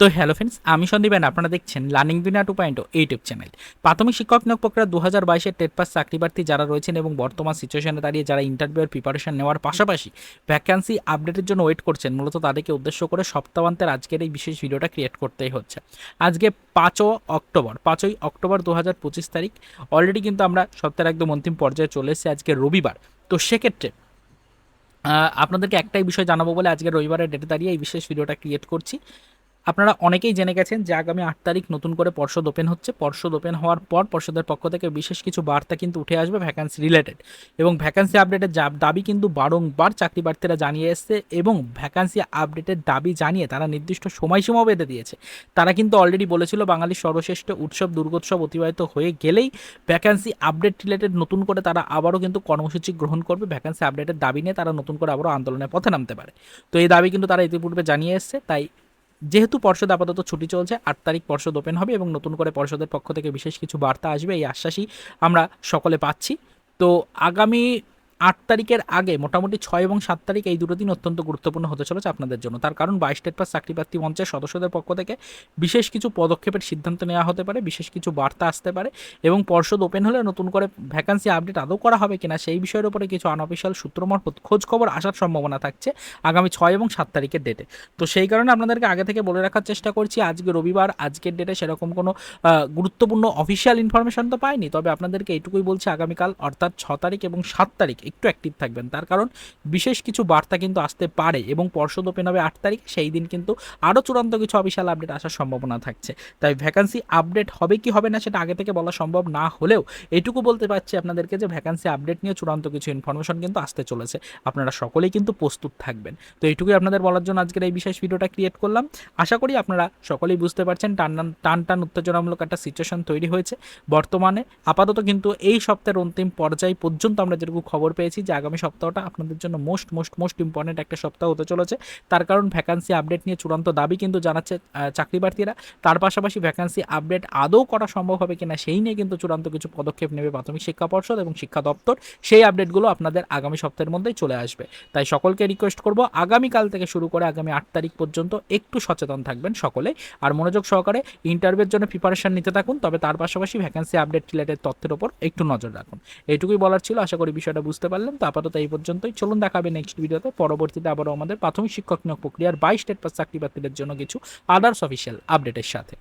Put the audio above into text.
তো hello friends আমি সন্দীপেন আপনারা দেখছেন লার্নিং দুনিয়া টু পয়েন্ট ইউটিউব চ্যানেল প্রাথমিক শিক্ষক নিয়োগ প্রক্রিয়া দু হাজার বাইশের টেট পাস চাকরি প্রার্থী যারা রয়েছেন এবং বর্তমান সিচুয়েশনে দাঁড়িয়ে যারা ইন্টারভিউয়ের প্রিপারেশন নেওয়ার পাশাপাশি ভ্যাকান্সি আপডেটের জন্য ওয়েট করছেন, মূলত তাদেরকে উদ্দেশ্য করে সপ্তাহান্তের আজকের এই বিশেষ ভিডিওটা ক্রিয়েট করতেই হচ্ছে। আজকে পাঁচও অক্টোবর, পাঁচই অক্টোবর দু হাজার পঁচিশ তারিখ। অলরেডি কিন্তু আমরা সপ্তাহের একদম অন্তিম পর্যায়ে চলে এসেছি আজকে রবিবার। তো সেক্ষেত্রে আপনাদেরকে একটাই বিষয় জানাব বলে আজকে রবিবারের ডেটে দাঁড়িয়ে এই বিশেষ ভিডিওটা ক্রিয়েট করছি। আপনারা অনেকেই জেনে গেছেন যে আগামী আট তারিখ নতুন করে পর্ষদ ওপেন হচ্ছে। পর্ষদ ওপেন হওয়ার পর পর্ষদের পক্ষ থেকে বিশেষ কিছু বার্তা কিন্তু উঠে আসবে ভ্যাকান্সি রিলেটেড এবং ভ্যাকান্সি আপডেটের দাবি কিন্তু বারংবার চাকরি প্রার্থীরা জানিয়ে এসছে এবং ভ্যাকান্সি আপডেটের দাবি জানিয়ে তারা নির্দিষ্ট সময়সীমাও বেঁধে দিয়েছে। তারা কিন্তু অলরেডি বলেছিল বাঙালির সর্বশ্রেষ্ঠ উৎসব, দুর্গোৎসব অতিবাহিত হয়ে গেলেই ভ্যাকান্সি আপডেট রিলেটেড নতুন করে তারা আবারও কিন্তু কর্মসূচি গ্রহণ করবে। ভ্যাকান্সি আপডেটের দাবি নিয়ে তারা নতুন করে আবারও আন্দোলনের পথে নামতে পারে। তো এই দাবি কিন্তু তারা ইতিপূর্বে জানিয়ে এসছে, তাই যেহেতু পর্ষদ আপাতত ছুটি চলছে, আট তারিখ পর্ষদ ওপেন হবে এবং নতুন করে পর্ষদের পক্ষ থেকে বিশেষ কিছু বার্তা আসবে, এই আশ্বাসই আমরা সকলে পাচ্ছি। তো আগামী আট তারিখের আগে, মোটামুটি ছয় এবং সাত তারিখ এই দুটো দিন অত্যন্ত গুরুত্বপূর্ণ হতে চলেছে আপনাদের জন্য। তার কারণ বাইশ স্টেট পাস চাকরি প্রার্থী মঞ্চের সদস্যদের পক্ষ থেকে বিশেষ কিছু পদক্ষেপের সিদ্ধান্ত নেওয়া হতে পারে, বিশেষ কিছু বার্তা আসতে পারে এবং পর্ষদ ওপেন হলে নতুন করে ভ্যাকান্সি আপডেট আদৌ করা হবে কিনা সেই বিষয়ের উপরে কিছু আনঅফিসিয়াল সূত্র মারফত খোঁজ খবর আসার সম্ভাবনা থাকছে আগামী ছয় এবং সাত তারিখের ডেটে তো সেই কারণে আপনাদেরকে আগে থেকে বলে রাখার চেষ্টা করছি, আজকে রবিবার, আজকের ডেটে সেরকম কোনো গুরুত্বপূর্ণ অফিসিয়াল ইনফরমেশন তো পাইনি, তবে আপনাদেরকে এইটুকুই বলছি আগামীকাল, অর্থাৎ ছ তারিখ এবং সাত তারিখ একটু অ্যাক্টিভ থাকবেন। তার কারণ বিশেষ কিছু বার্তা কিন্তু আসতে পারে এবং পর্ষদ ওপেন হবে আট তারিখ, সেই দিন কিন্তু আরও চূড়ান্ত কিছু অফিসিয়াল আপডেট আসার সম্ভাবনা থাকছে। তাই ভ্যাকান্সি আপডেট হবে কি হবে না সেটা আগে থেকে বলা সম্ভব না হলেও এটুকু বলতে পারছি আপনাদেরকে যে ভ্যাকান্সি আপডেট নিয়ে চূড়ান্ত কিছু ইনফরমেশন কিন্তু আসতে চলেছে। আপনারা সকলেই কিন্তু প্রস্তুত থাকবেন। তো এইটুকুই আপনাদের বলার জন্য আজকের এই বিশেষ ভিডিওটা ক্রিয়েট করলাম। আশা করি আপনারা সকলেই বুঝতে পারছেন টান টান- টান উত্তেজনামূলক একটা সিচুয়েশন তৈরি হয়েছে। বর্তমানে আপাতত কিন্তু এই সপ্তাহের অন্তিম পর্যায় পর্যন্ত আমরা যেটুকু খবর পেয়েছি যে আগামী সপ্তাহটা আপনাদের জন্য মোস্ট মোস্ট মোস্ট ইম্পর্টেন্ট একটা সপ্তাহ হতে চলেছে। তার কারণ ভ্যাকান্সি আপডেট নিয়ে চূড়ান্ত দাবি কিন্তু জানাচ্ছে চাকরি প্রার্থীরা তার পাশাপাশি ভ্যাকান্সি আপডেট আদৌ করা সম্ভব হবে কিনা সেই নিয়ে কিন্তু চূড়ান্ত কিছু পদক্ষেপ নেবে প্রাথমিক শিক্ষা পর্ষদ এবং শিক্ষা দপ্তর। সেই আপডেটগুলো আপনাদের আগামী সপ্তাহের মধ্যেই চলে আসবে। তাই সকলকে রিকোয়েস্ট করব আগামীকাল থেকে শুরু করে আগামী আট তারিখ পর্যন্ত একটু সচেতন থাকবেন সকলে। আর মনোযোগ সহকারে ইন্টারভিউর জন্য প্রিপারেশন নিতে থাকুন, তবে তার পাশাপাশি ভ্যাকান্সি আপডেট রিলেটেড তথ্যের ওপর একটু নজর রাখুন। এইটুকুই বলার ছিল। আশা করি বিষয়টা বুঝতে পারলেন তো আপাতত এই পর্যন্তই। চলুন দেখাবে নেক্সট ভিডিওতে পরবর্তীতে আবারও আমাদের প্রাথমিক শিক্ষক নিয়োগ প্রক্রিয়ার বাইশ স্টেট পাস চাকরি প্রার্থীদের জন্য কিছু আদার্স অফিসিয়াল আপডেটের সাথে।